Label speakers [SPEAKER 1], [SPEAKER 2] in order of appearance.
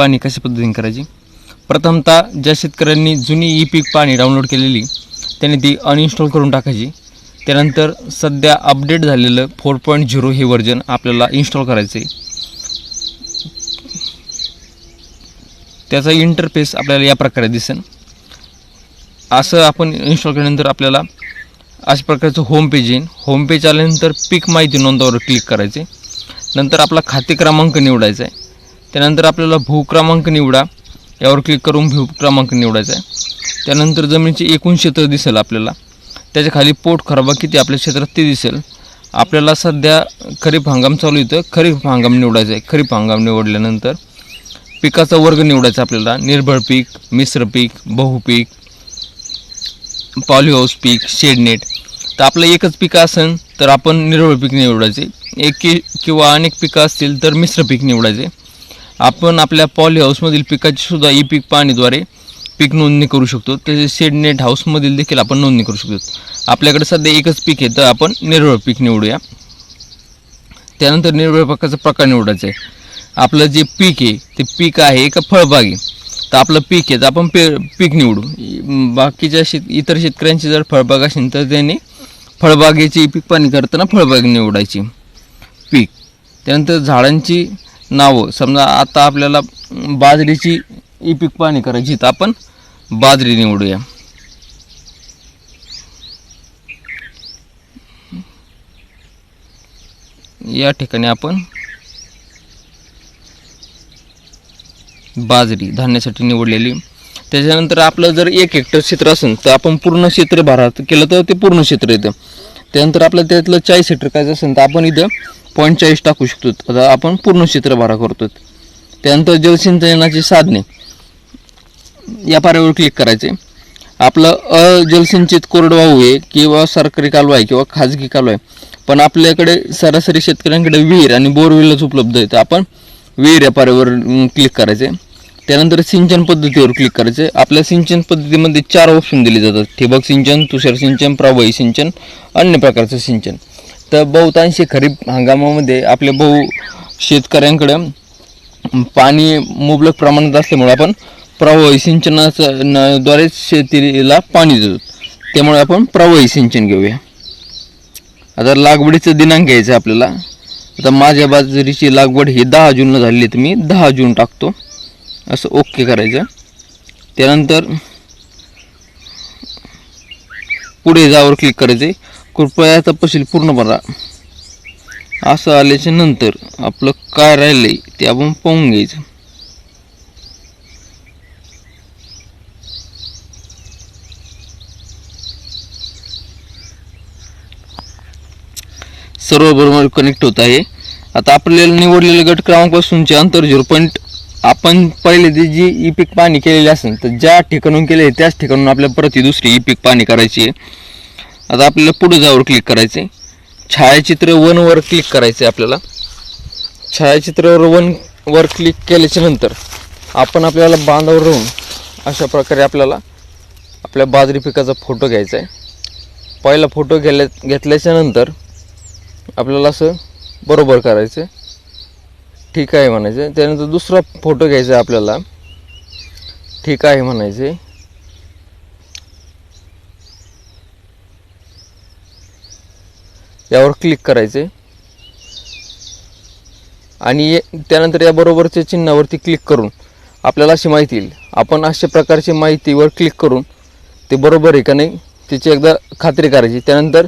[SPEAKER 1] पाणी कशा पद्धतीने करायची? प्रथमतः ज्या शेतकऱ्यांनी जुनी ई पीक पाणी डाउनलोड केलेली त्यांनी ती अनइन्स्टॉल करून टाकायची. त्यानंतर सध्या अपडेट झालेलं फोर पॉईंट झिरो हे व्हर्जन आपल्याला इन्स्टॉल करायचं आहे त्याचा इंटरफेस आपल्याला या प्रकारे दिसेल. असं आपण इन्स्टॉल केल्यानंतर आपल्याला अशा प्रकारचं होम पेज येईल. होम पेज आल्यानंतर पीक माहिती नोंदवावर क्लिक करायचे नंतर आपला खाते क्रमांक निवडायचा आहे त्यानंतर आपल्याला भू क्रमांक निवडा. यावर क्लिक करून भू क्रमांक निवडायचा आहे. त्यानंतर जमिनीचे एकूण क्षेत्र दिसेल आपल्याला. त्याच्याखाली पोट खराबा किती आपल्या क्षेत्रात ते दिसेल. आपल्याला सध्या खरीप हंगाम चालू येतं खरीप हंगाम निवडायचा आहे. खरीप हंगाम निवडल्यानंतर पिकाचा वर्ग निवडायचा आपल्याला. निर्भळ पीक मिश्र पीक बहुपीक पॉलिहाऊस पीक शेडनेट तर आपलं एकच पिकं असेल तर आपण निर्भळ पीक निवडायचे. एक कि किंवा अनेक पिकं असतील तर मिश्र पीक निवडायचे. आपण आपल्या पॉली हाऊसमधील पिकाची सुद्धा ई पीक पाहणीद्वारे पीक नोंदणी करू शकतो. तसेच शेडनेट हाऊसमधील देखील आपण नोंदणी करू शकतो. आपल्याकडे सध्या एकच पीक आहे तर आपण निर्भळ पीक निवडूया. त्यानंतर निर्भळ पिकाचा प्रकार निवडायचा आहे. आपलं जे पीक आहे ते पीक आहे का फळबाग? आहे तर आपलं पीक आहे तर आपण पे पीक निवडू. बाकीच्या शेत इतर शेतकऱ्यांची जर फळबाग असेल तर त्यांनी फळबागेची पीक पाणी करताना फळबाग निवडायची. पीक. त्यानंतर झाडांची नावं समजा आता आपल्याला बाजरीची ई पीक पाणी करायची तर आपण बाजरी निवडूया. या ठिकाणी आपण बाजरी धान्यासाठी निवडलेली. त्याच्यानंतर आपलं जर एक हेक्टर क्षेत्र असेल तर आपण पूर्ण क्षेत्र भारत केलं तर ते पूर्ण क्षेत्र येतं. त्यानंतर आपलं त्यातलं चाळीस सीटर काय असेल तर आपण इथं पॉईंट चाळीस टाकू शकतो. आता आपण पूर्ण क्षेत्र भारा करतो त्यानंतर जलसिंचनाची साधने. या पाऱ्यावर क्लिक करायचे. आपलं अजलसिंचित कोरडवाहू आहे किंवा सरकारी कालवा आहे किंवा खाजगी कालवा आहे. पण आपल्याकडे सरासरी शेतकऱ्यांकडे विहीर आणि बोरवेलच उपलब्ध आहे. तर आपण विहीर या पाऱ्यावर क्लिक करायचे. त्यानंतर सिंचन पद्धतीवर क्लिक करायचं. आपल्या सिंचन पद्धतीमध्ये चार ऑप्शन दिले जातात. ठिबक सिंचन तुषार सिंचन प्रवाही सिंचन अन्य प्रकारचं सिंचन. तर बहुतांशी खरीप हंगामामध्ये आपल्या बहु शेतकऱ्यांकडे पाणी मुबलक प्रमाणात असल्यामुळे आपण प्रवाही सिंचनाच्या न- द्वारे शेतीला पाणी देतो. त्यामुळे आपण प्रवाही सिंचन घेऊया. आता लागवडीचं दिनांक घ्यायचं आहे आपल्याला. आता माझ्या बाजरीची लागवड ही दहा जूनला झालेली आहे. तर मी दहा जून टाकतो. असं ओके करायचं. त्यानंतर पुढे जावर क्लिक करायचे. कृपया तपशील पूर्ण भरा. असं आल्याच्यानंतर आपलं काय राहिलंय ते आपण पाहून घ्यायचं. सर्व बरोबर कनेक्ट होत आहे. आता आपल्याला निवडलेले गट क्रमांकपासूनचे अंतर झिरो पॉईंट आपण पहिले जी जी ई पीक पाणी केलेली असेल तर ज्या ठिकाणून केले त्याच ठिकाणून आपल्याला परत ही दुसरी ई पीक पाणी करायची आहे. आता आपल्याला पुढे जावर क्लिक करायचे छायाचित्र वनवर क्लिक करायचे आपल्याला. छायाचित्रावर वन वर क्लिक केल्याच्यानंतर आपण आपल्याला बांधावर राहून अशा प्रकारे आपल्याला आपल्या बाजरी पिकाचा फोटो घ्यायचा आहे पहिला फोटो घेल्या घेतल्याच्या नंतर आपल्याला असं बरोबर करायचं ठीक आहे म्हणायचं. त्यानंतर दुसरा फोटो घ्यायचा आहे आपल्याला. ठीक आहे म्हणायचे. यावर क्लिक करायचे. आणि त्यानंतर या बरोबरच्या चिन्हावरती क्लिक करून आपल्याला अशी माहिती येईल. आपण अशा प्रकारची माहितीवर क्लिक करून ते बरोबर आहे का नाही त्याची एकदा खात्री करायची. त्यानंतर